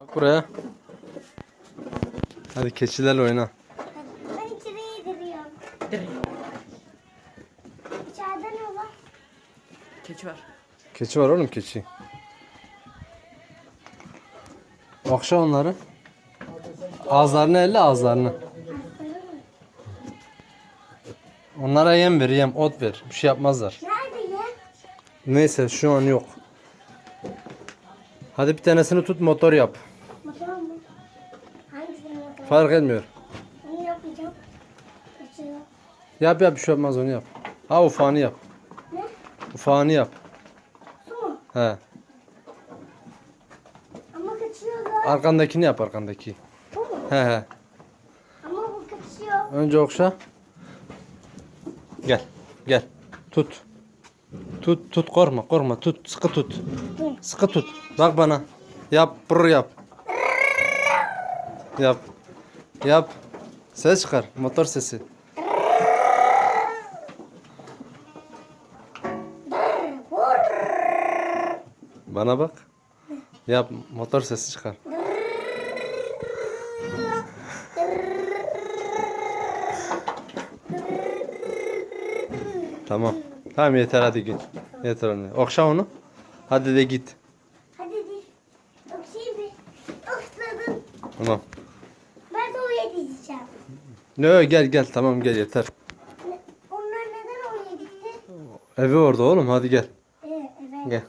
Bak buraya. Hadi keçilerle oyna. Ben içeri yediriyorum. İçeride ne var? Keçi var. Keçi var oğlum keçi. Okşa onları. Ağızlarını elle ağızlarını. Onlara yem ver yem ot ver. Bir şey yapmazlar. Nerede ya? Neyse şu an yok. Hadi bir tanesini tut motor yap. Motor mu? Hangisini motor? Fark etmiyor. Onu yapacağım. Kaçıyor. Yap yap bir şey yapmaz onu yap. Ha ufağını yap. Ne? Ufağını yap. Su mu? He. Ama kaçıyor da. Arkandakini yap arkandaki. Bu mu? He he. Ama bu kaçıyor. Önce okşa. Gel. Gel. Tut. Tut tut korkma korkma tut sıkı tut. Sıkı tut. Bak bana. Yap brr yap. Yap. Yap. Ses çıkar. Motor sesi. Bana bak. Yap motor sesi çıkar. Tamam. Tamam yeter hadi git. Yeter anne. Okşa onu. Hadi de git. Hadi di. Okşayayım bir. Okşadım. Tamam. Ben de oraya dizeceğim. Ne gel gel tamam gel yeter. Onlar neden oraya gitti? Evi orada oğlum hadi gel. Ee, evet. Gel.